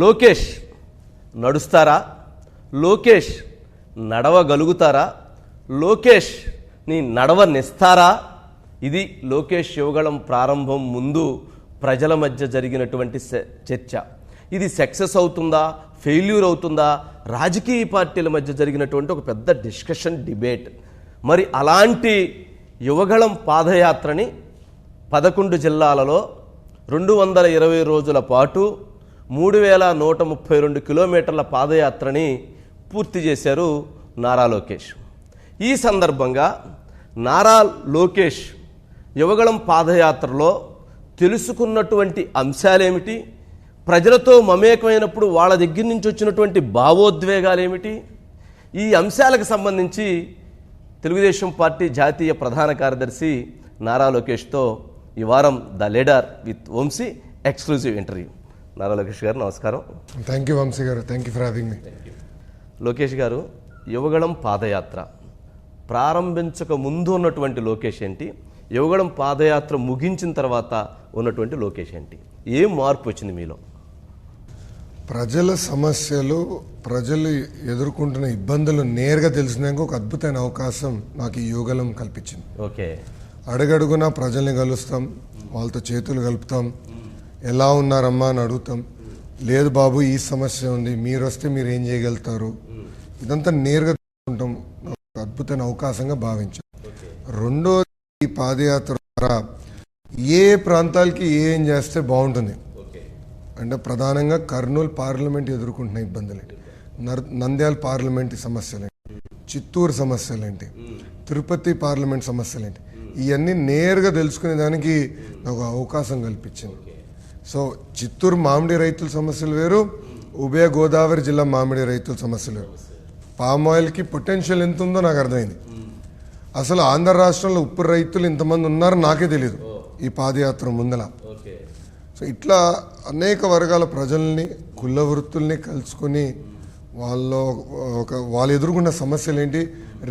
లోకేష్ నడుస్తారా? లోకేష్ నడవగలుగుతారా? లోకేష్ని నడవనిస్తారా ఇది లోకేష్ యువగళం ప్రారంభం ముందు ప్రజల మధ్య జరిగినటువంటి చర్చ. ఇది సక్సెస్ అవుతుందా? ఫెయిల్యూర్ అవుతుందా? రాజకీయ పార్టీల మధ్య జరిగినటువంటి ఒక పెద్ద డిస్కషన్ డిబేట్. మరి అలాంటి యువగళం పాదయాత్రని పదకొండు జిల్లాలలో రెండు వందల ఇరవై రోజుల పాటు మూడు వేల నూట ముప్పై రెండు కిలోమీటర్ల పాదయాత్రని పూర్తి చేశారు నారా లోకేష్. ఈ సందర్భంగా నారా లోకేష్ యువగళం పాదయాత్రలో తెలుసుకున్నటువంటి అంశాలేమిటి? ప్రజలతో మమేకమైనప్పుడు వాళ్ళ దగ్గర నుంచి వచ్చినటువంటి భావోద్వేగాలేమిటి? ఈ అంశాలకు సంబంధించి తెలుగుదేశం పార్టీ జాతీయ ప్రధాన కార్యదర్శి నారా లోకేష్తో ఈ వారం the leader with Vamsi exclusive interview. Nara Lokesh garu నమస్కారం. Thank you Vamsi garu. Thank you for having me Lokesh garu Yuvagalam padayatra. ప్రారంభించక ముందు ఉన్నటువంటి లోకేష్ ఏంటి? యువగళం పాదయాత్ర ముగించిన తర్వాత ఉన్నటువంటి లోకేష్ ఏంటి? ఏం మార్పు వచ్చింది మీలో? ప్రజల సమస్యలు ప్రజలు ఎదుర్కొంటున్న ఇబ్బందులు నేరుగా తెలిసినాక ఒక అద్భుతమైన అవకాశం నాకు ఈ యోగలం కల్పించింది. ఓకే. అడుగడుగునా ప్రజల్ని కలుస్తాం వాళ్ళతో చేతులు కలుపుతాం ఎలా ఉన్నారమ్మా అని అడుగుతాం. లేదు బాబు ఈ సమస్య ఉంది. మీరు వస్తే మీరు ఏం చేయగలుగుతారు? ఇదంతా నేరుగా ఒక అద్భుతమైన అవకాశంగా భావించాం. రెండోది ఈ పాదయాత్ర ద్వారా ఏ ప్రాంతాలకి ఏం చేస్తే బాగుంటుంది? అంటే ప్రధానంగా కర్నూలు పార్లమెంట్ ఎదుర్కొంటున్న ఇబ్బందులేంటి నర్- నంద్యాల పార్లమెంట్ సమస్యలేంటి చిత్తూరు సమస్యలేంటి తిరుపతి పార్లమెంట్ సమస్యలేంటి ఇవన్నీ నేరుగా తెలుసుకునే దానికి నాకు అవకాశం కల్పించింది. సో చిత్తూరు మామిడి రైతుల సమస్యలు వేరు ఉభయ గోదావరి జిల్లా మామిడి రైతుల సమస్యలు వేరు. పామ్ ఆయిల్కి పొటెన్షియల్ ఎంత ఉందో నాకు అర్థమైంది. అసలు ఆంధ్ర రాష్ట్రంలో ఉప్పు రైతులు ఇంతమంది ఉన్నారో నాకే తెలియదు ఈ పాదయాత్ర ముందల. సో ఇట్లా అనేక వర్గాల ప్రజల్ని కుల వృత్తుల్ని కలుసుకొని వాళ్ళలో ఒక వాళ్ళు ఎదుర్కొన్న సమస్యలు ఏంటి?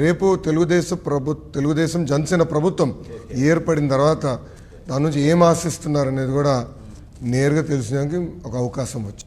రేపు తెలుగుదేశం ప్రభు తెలుగుదేశం జనసేన ప్రభుత్వం ఏర్పడిన తర్వాత దాని నుంచి ఏం ఆశిస్తున్నారు అనేది కూడా నేరుగా తెలిసినాక ఒక అవకాశం వచ్చింది